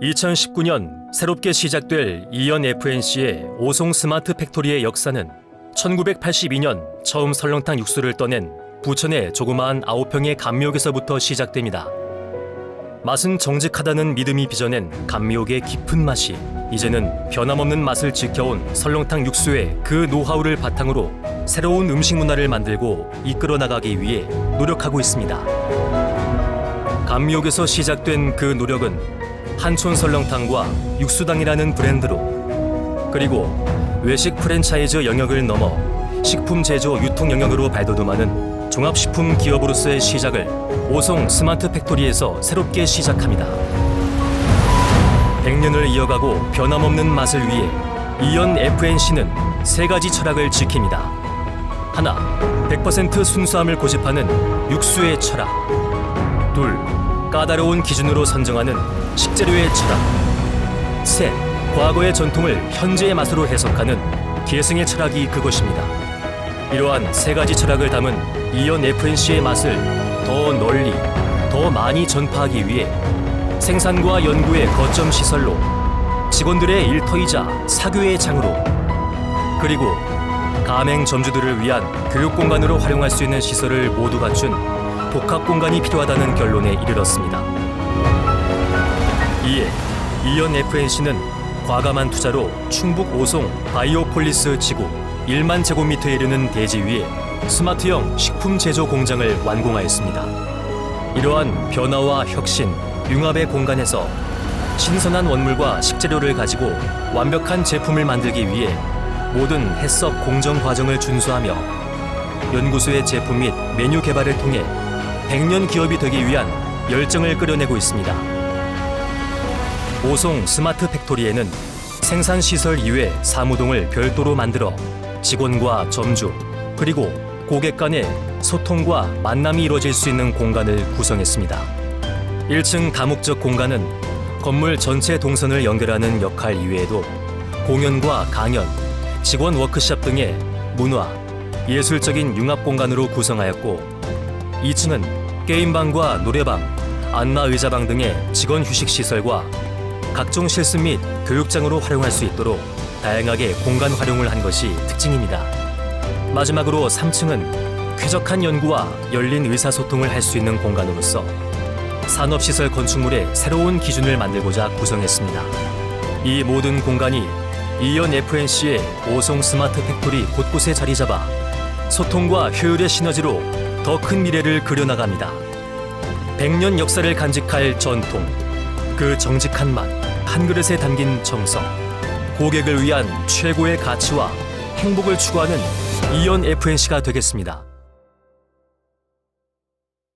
2019년 새롭게 시작될 이연 FNC의 오송 스마트 팩토리의 역사는 1982년 처음 설렁탕 육수를 떠낸 부천의 조그마한 9평의 감미옥에서부터 시작됩니다. 맛은 정직하다는 믿음이 빚어낸 감미옥의 깊은 맛이 이제는 변함없는 맛을 지켜온 설렁탕 육수의 그 노하우를 바탕으로 새로운 음식 문화를 만들고 이끌어 나가기 위해 노력하고 있습니다. 감미옥에서 시작된 그 노력은 한촌 설렁탕과 육수당이라는 브랜드로 그리고 외식 프랜차이즈 영역을 넘어 식품 제조 유통 영역으로 발돋움하는 종합식품 기업으로서의 시작을 오송 스마트 팩토리에서 새롭게 시작합니다. 100년을 이어가고 변함없는 맛을 위해 이연 FNC는 세 가지 철학을 지킵니다. 하나, 100% 순수함을 고집하는 육수의 철학. 둘, 까다로운 기준으로 선정하는 식재료의 철학. 셋, 과거의 전통을 현재의 맛으로 해석하는 계승의 철학이 그것입니다. 이러한 세 가지 철학을 담은 이연 FNC의 맛을 더 널리, 더 많이 전파하기 위해 생산과 연구의 거점 시설로 직원들의 일터이자 사교의 장으로 그리고 가맹 점주들을 위한 교육 공간으로 활용할 수 있는 시설을 모두 갖춘 복합 공간이 필요하다는 결론에 이르렀습니다. 이에 이연 FNC는 과감한 투자로 충북 오송 바이오폴리스 지구 1만 제곱미터에 이르는 대지 위에 스마트형 식품 제조 공장을 완공하였습니다. 이러한 변화와 혁신, 융합의 공간에서 신선한 원물과 식재료를 가지고 완벽한 제품을 만들기 위해 모든 해썹 공정 과정을 준수하며 연구소의 제품 및 메뉴 개발을 통해 100년 기업이 되기 위한 열정을 끌어내고 있습니다. 오송 스마트 팩토리에는 생산 시설 이외 사무동을 별도로 만들어 직원과 점주 그리고 고객 간의 소통과 만남이 이루어질 수 있는 공간을 구성했습니다. 1층 다목적 공간은 건물 전체 동선을 연결하는 역할 이외에도 공연과 강연, 직원 워크숍 등의 문화, 예술적인 융합 공간으로 구성하였고 2층은 게임방과 노래방, 안마 의자방 등의 직원 휴식 시설과 각종 실습 및 교육장으로 활용할 수 있도록 다양하게 공간 활용을 한 것이 특징입니다. 마지막으로 3층은 쾌적한 연구와 열린 의사소통을 할 수 있는 공간으로서 산업시설 건축물의 새로운 기준을 만들고자 구성했습니다. 이 모든 공간이 이연 FNC의 오송 스마트 팩토리 곳곳에 자리 잡아 소통과 효율의 시너지로 더 큰 미래를 그려나갑니다. 100년 역사를 간직할 전통, 그 정직한 맛, 한 그릇에 담긴 정성, 고객을 위한 최고의 가치와 행복을 추구하는 이연 FNC가 되겠습니다.